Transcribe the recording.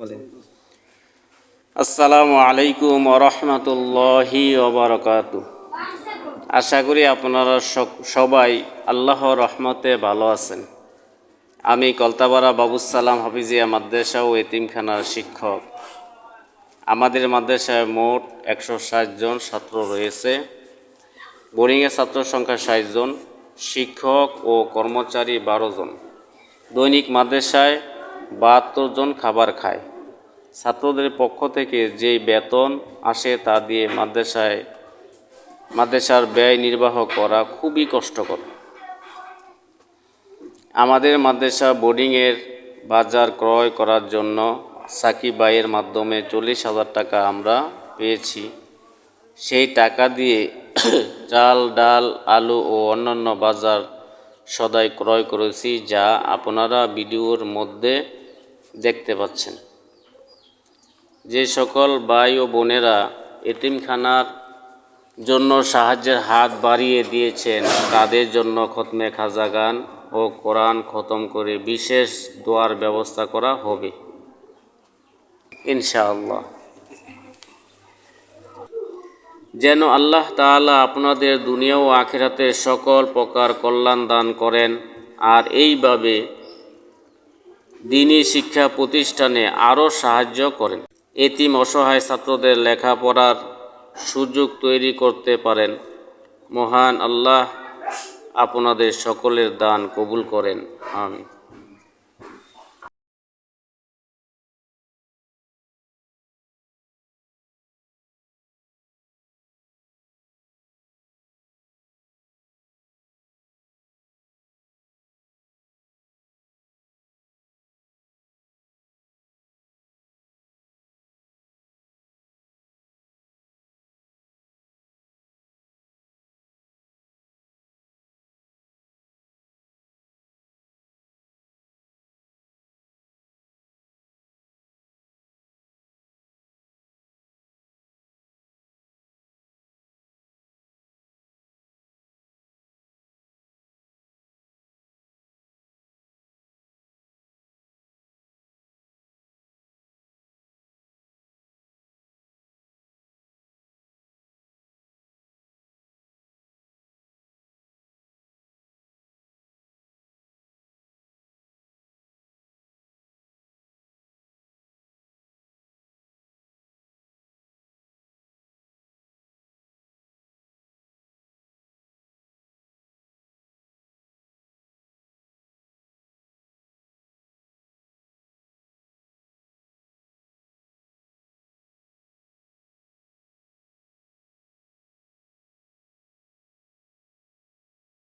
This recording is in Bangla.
বলেন। আসসালামু আলাইকুম রহমতুল্লাহি ওবরকাত আশা করি আপনারা সবাই আল্লাহ রহমতে ভালো আছেন। আমি কলতাবাড়া বাবুসালাম হাফিজিয়া মাদ্রাসা ও এতিমখানার শিক্ষক। আমাদের মাদ্রাসায় মোট একশো ষাট জন ছাত্র রয়েছে। বোর্ডিংয়ের ছাত্র সংখ্যা ষাট জন, শিক্ষক ও কর্মচারী বারো জন। দৈনিক মাদ্রাসায় বাহাত্তর জন খাবার খায়। ছাত্রদের পক্ষ থেকে যেই বেতন আসে তা দিয়ে মাদ্রাসায় মাদ্রাসার ব্যয় নির্বাহ করা খুবই কষ্টকর। আমাদের মাদ্রাসা বোর্ডিংয়ের বাজার ক্রয় করার জন্য সাকিব ভাইয়ের মাধ্যমে চল্লিশ হাজার টাকা আমরা পেয়েছি। সেই টাকা দিয়ে চাল, ডাল, আলু ও অন্যান্য বাজার সদাই ক্রয় করেছি, যা আপনারা ভিডিওর মধ্যে দেখতে পাচ্ছেন। যে সকল ভাই ও বোনেরা এতিমখানার জন্য সাহায্যের হাত বাড়িয়ে দিয়েছেন, তাদের জন্য খতমে খাজা গান ও কোরআন খতম করে বিশেষ দোয়ার ব্যবস্থা করা হবে। ইনশাআল্লাহ। যেন আল্লাহ তাআলা আপনাদের দুনিয়া ও আখিরাতে সকল প্রকার কল্যাণ দান করেন, আর এইভাবে দিনী শিক্ষা প্রতিষ্ঠানে আরও সাহায্য করেন। এতিম অসহায় ছাত্রদের লেখাপড়ার সুযোগ তৈরি করতে পারেন। মহান আল্লাহ আপনাদের সকলের দান কবুল করেন। আমিন।